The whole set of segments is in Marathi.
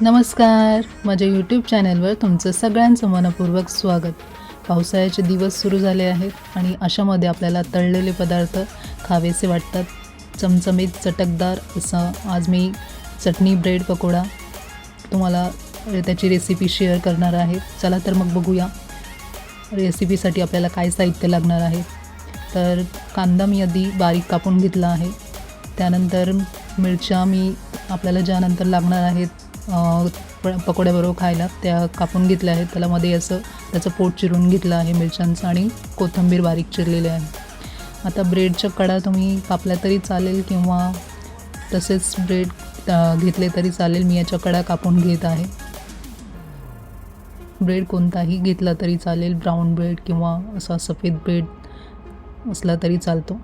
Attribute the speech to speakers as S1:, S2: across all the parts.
S1: नमस्कार. माझ्या यूट्यूब चॅनलवर तुमचं सगळ्यांचं मनपूर्वक स्वागत. पावसाळ्याचे दिवस सुरू झाले आहेत आणि अशामध्ये आपल्याला तळलेले पदार्थ खावेसे वाटतात. चमचमीत चटकदार असं आज मी चटणी ब्रेड पकोडा तुम्हाला त्याची रेसिपी शेअर करणार आहे. चला तर मग बघूया. रेसिपीसाठी आपल्याला काय साहित्य लागणार आहे? तर कांदा मी आधी बारीक कापून घेतला आहे. त्यानंतर मिरच्या मी आपल्याला ज्यानंतर लागणार आहेत प पकोड्याबरोबर खायला त्या कापून घेतल्या आहेत. त्याला मध्ये असं त्याचं पोट चिरून घेतलं आहे मिरच्यांचं आणि कोथिंबीर बारीक चिरलेले आहे. आता ब्रेडच्या कडा तुम्ही कापल्या तरी चालेल किंवा तसेच ब्रेड घेतले तरी चालेल. मी याच्या कडा कापून घेत आहे. ब्रेड कोणताही घेतला तरी चालेल. ब्राऊन ब्रेड किंवा असा सफेद ब्रेड असला तरी चालतो.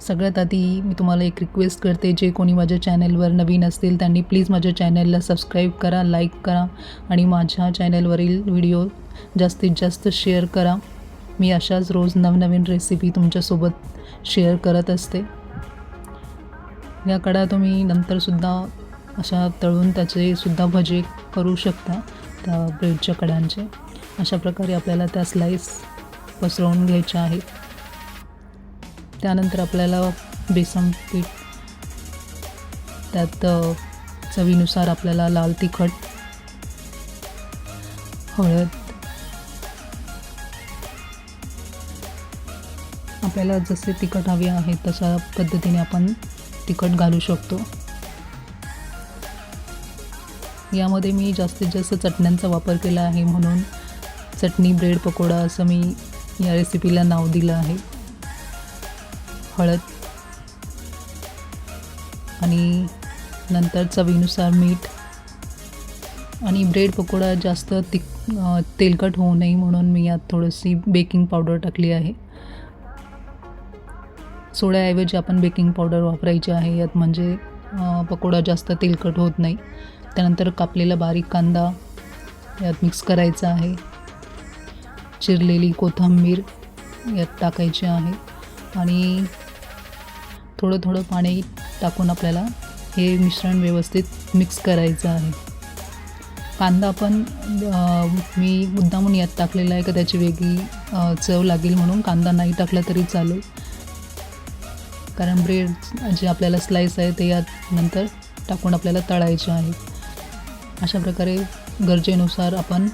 S1: सगळ्यात आधी मी तुम्हाला एक रिक्वेस्ट करते जे कोणी माझ्या चॅनलवर नवीन असतील त्यांनी प्लीज माझ्या चॅनलला सबस्क्राईब करा लाईक करा आणि माझ्या चॅनलवरील व्हिडिओ जास्तीत जास्त शेअर करा. मी अशाच रोज नवनवीन रेसिपी तुमच्यासोबत शेअर करत असते. या कडा तुम्ही नंतरसुद्धा अशा तळून त्याचे सुद्धा भजे करू शकता त्या ब्रेडच्या कड्यांचे अशा प्रकारे आपल्याला त्या स्लाईस पसरवून घ्यायच्या आहेत. त्यानंतर आपल्याला बेसन पीठ त्यात चवीनुसार आपल्याला लाल तिखट हळद आपल्याला जसे तिखट हवे आहे तशा पद्धतीने आपण तिखट घालू शकतो. यामध्ये मी जास्तीत जास्त चटण्यांचा वापर केला आहे म्हणून चटणी ब्रेड पकोडा असं मी या रेसिपीला नाव दिलं आहे. हळद आणि नंतर चवीनुसार मीठ आणि ब्रेड पकोडा जास्त तिक तेलकट होऊ नये म्हणून मी यात थोडीशी बेकिंग पावडर टाकली आहे. सोड्याऐवजी आपण बेकिंग पावडर वापरायची आहे. यात म्हणजे पकोडा जास्त तेलकट होत नाही. त्यानंतर कापलेला बारीक कांदा यात मिक्स करायचा आहे. चिरलेली कोथिंबीर यात टाकायची आहे. आणि थोडं थोडं पाणी टाकून आपल्याला हे मिश्रण व्यवस्थित मिक्स करायचं आहे. कांदा पण मी मुद्दामून यात टाकलेला आहे का त्याची वेगळी चव लागेल म्हणून. कांदा नाही टाकला तरी चालेल. कारण ब्रेड जे आपल्याला स्लाईस आहे ते यात नंतर टाकून आपल्याला तळायचे आहे. अशा प्रकारे गरजेनुसार आपण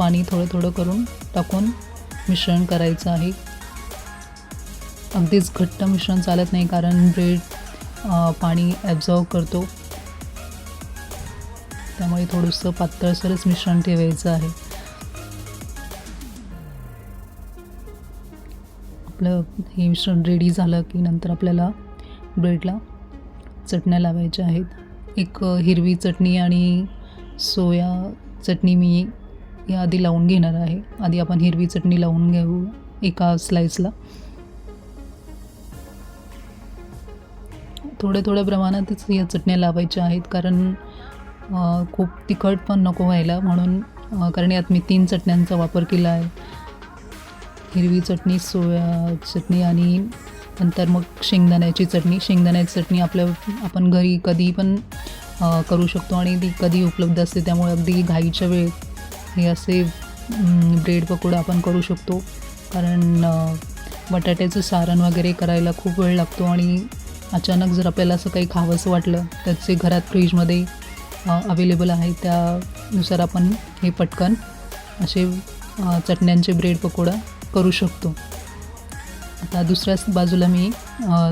S1: पाणी थोडं थोडं करून टाकून मिश्रण करायचं आहे. अगदीच घट्ट मिश्रण चालत नाही कारण ब्रेड पाणी ॲब्झॉर्व करतो. त्यामुळे थोडंसं पातळसरच मिश्रण ठेवायचं आहे. आपलं हे मिश्रण रेडी झालं की नंतर आपल्याला ब्रेडला चटण्या लावायच्या आहेत. एक हिरवी चटणी आणि सोया चटणी मी या आधी लावून घेणार आहे. आधी आपण हिरवी चटणी लावून घेऊ एका स्लाईसला थोड्या थोड्या प्रमाणातच या चटण्या लावायच्या आहेत कारण खूप तिखट पण नको व्हायला म्हणून कारण यात मी तीन चटण्यांचा वापर केला आहे. हिरवी चटणी सोया चटणी आणि नंतर मग शेंगदाण्याची चटणी. शेंगदाण्याची चटणी आपल्या आपण घरी कधी पण करू शकतो आणि ती कधी उपलब्ध असते त्यामुळे अगदी घाईच्या वेळेत हे असे ब्रेड पकोडा आपण करू शकतो. कारण बटाट्याचं सारण वगैरे करायला खूप वेळ लागतो आणि अचानक जर आपल्याला असं काही खावंसं वाटलं त्याचे घरात फ्रीजमध्ये अवेलेबल आहे. त्यानुसार आपण हे पटकन असे चटण्यांचे ब्रेड पकोडा करू शकतो. आता दुसऱ्याच बाजूला मी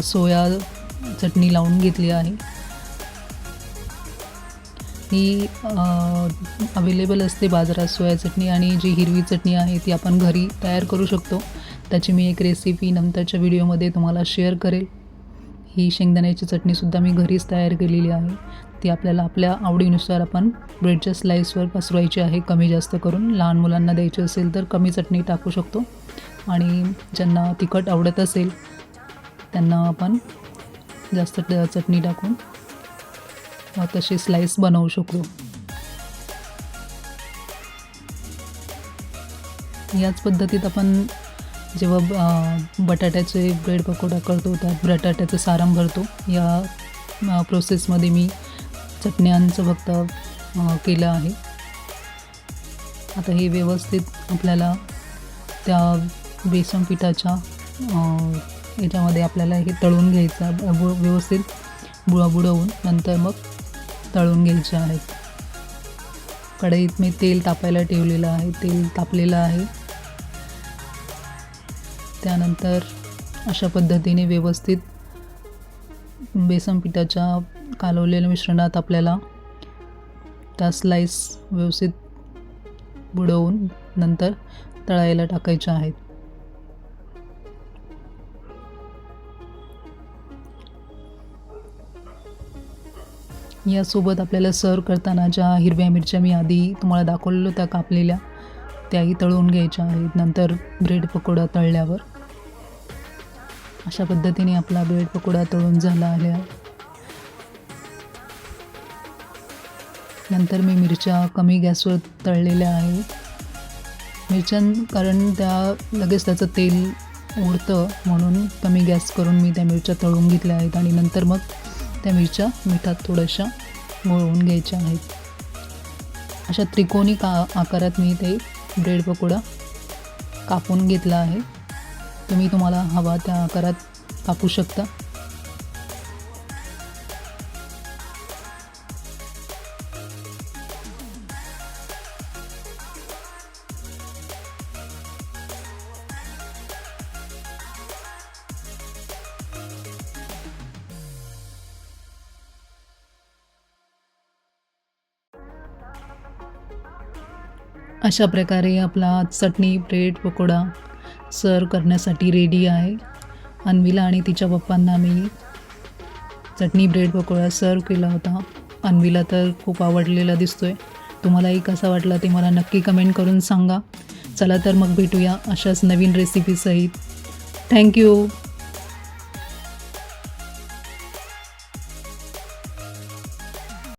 S1: सोया चटणी लावून घेतली आहे. चटणी अवेलेबल असते बाजारात सोया चटणी आणि जी हिरवी चटणी आहे ती आपण घरी तयार करू शकतो. त्याची मी एक रेसिपी नंतरच्या व्हिडिओमध्ये तुम्हाला शेअर करेल. ही शेंगदाण्याची चटणीसुद्धा मी घरीच तयार केलेली आहे. ती आपल्याला आपल्या आवडीनुसार आपण ब्रेडच्या स्लाईसवर पसरवायची आहे. कमी जास्त करून लहान मुलांना द्यायची असेल तर कमी चटणी टाकू शकतो. आणि ज्यांना तिखट आवडत असेल त्यांना आपण जास्त ट- चटणी टाकून तशी स्लाईस बनवू शकतो याच पद्धतीत आपण जेव्हा बटाट्याचे ब्रेड पकोडा करतो त्यात बटाट्याचं सारण भरतो. या प्रोसेसमध्ये मी चटण्यांचं फक्त केलं आहे. आता हे व्यवस्थित आपल्याला त्या बेसन पिठाच्या याच्यामध्ये आपल्याला हे तळून घ्यायचं व्यवस्थित बुळा बुडवून नंतर मग तळून घ्यायचे आहेत. कढईत मी तेल तापायला ठेवलेलं आहे. तेल तापलेलं आहे. त्यानंतर अशा पद्धतीने व्यवस्थित बेसन पिठाच्या कालवलेल्या मिश्रणात आपल्याला त्या स्लाईस व्यवस्थित बुडवून नंतर तळायला टाकायच्या आहेत. यासोबत आपल्याला सर्व करताना ज्या हिरव्या मिरच्या मी आधी तुम्हाला दाखवलेलं त्या कापलेल्या त्याही तळून घ्यायच्या आहेत. नंतर ब्रेड पकोडा तळल्यावर. अशा पद्धतीने आपला ब्रेड पकोडा तळून झाला आहे. नंतर मी मिरच्या कमी गॅसवर तळलेल्या आहेत. मिरच्यां कारण त्या लगेच त्याचं तेल उडतं म्हणून कमी गॅस करून मी त्या मिरच्या तळून घेतल्या आहेत. आणि नंतर मग त्या मिरच्या मिठात थोड्याशा गोळवून घ्यायच्या आहेत. अशा त्रिकोणी का आकारात मी ते ब्रेड पकोडा कापून घेतला आहे. तुम्ही तुम्हाला हवा त्या आकारात कापू शकता. अशा प्रकारे आपला चटणी ब्रेड पकोडा सर्व करण्यासाठी रेडी आहे. अन्वीला आणि तिच्या पप्पांना मी चटणी ब्रेड पकोडा सर्व केला होता. अन्वीला तर खूप आवडलेला दिसतोय. तुम्हालाही कसा वाटला ते मला नक्की कमेंट करून सांगा. चला तर मग भेटूया अशाच नवीन रेसिपीसहित थँक्यू